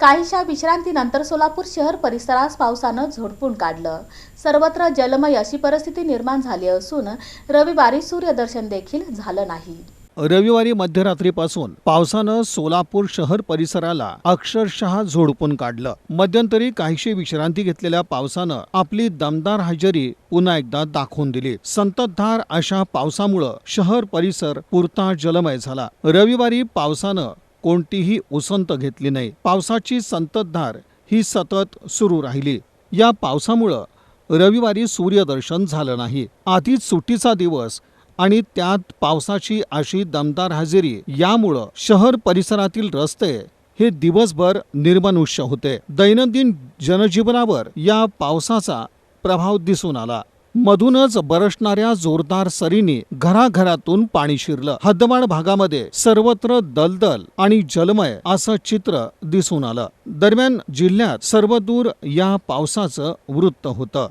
काहीशा विश्रांतीनंतर सोलापूर शहर परिसरास पावसानं झोडपून काढलं. सर्वत्र जलमय अशी परिस्थिती निर्माण झाली असून रविवारी सूर्यदर्शन देखील झालं नाही. रविवारी मध्यरात्रीपासून पावसानं सोलापूर शहर परिसराला अक्षरशः झोडपून काढलं. मध्यंतरी काहीशी विश्रांती घेतलेल्या पावसानं आपली दमदार हजेरी पुन्हा एकदा दाखवून दिली. संततधार अशा पावसामुळं शहर परिसर पुरता जलमय झाला. रविवारी पावसानं कोणतीही उसंत घेतली नाही. पावसाची संततधार ही सतत सुरू राहिली. या पावसामुळं रविवारी सूर्यदर्शन झालं नाही. आधीच सुट्टीचा दिवस आणि त्यात पावसाची अशी दमदार हजेरी यामुळं शहर परिसरातील रस्ते हे दिवसभर निर्मनुष्य होते. दैनंदिन जनजीवनावर या पावसाचा प्रभाव दिसून आला. मधूनच बरसणाऱ्या जोरदार सरीने घराघरातून पाणी शिरलं. हद्दवाड भागामध्ये सर्वत्र दलदल आणि जलमय असं चित्र दिसून आलं. दरम्यान जिल्ह्यात सर्वदूर या पावसाचं वृत्त होतं.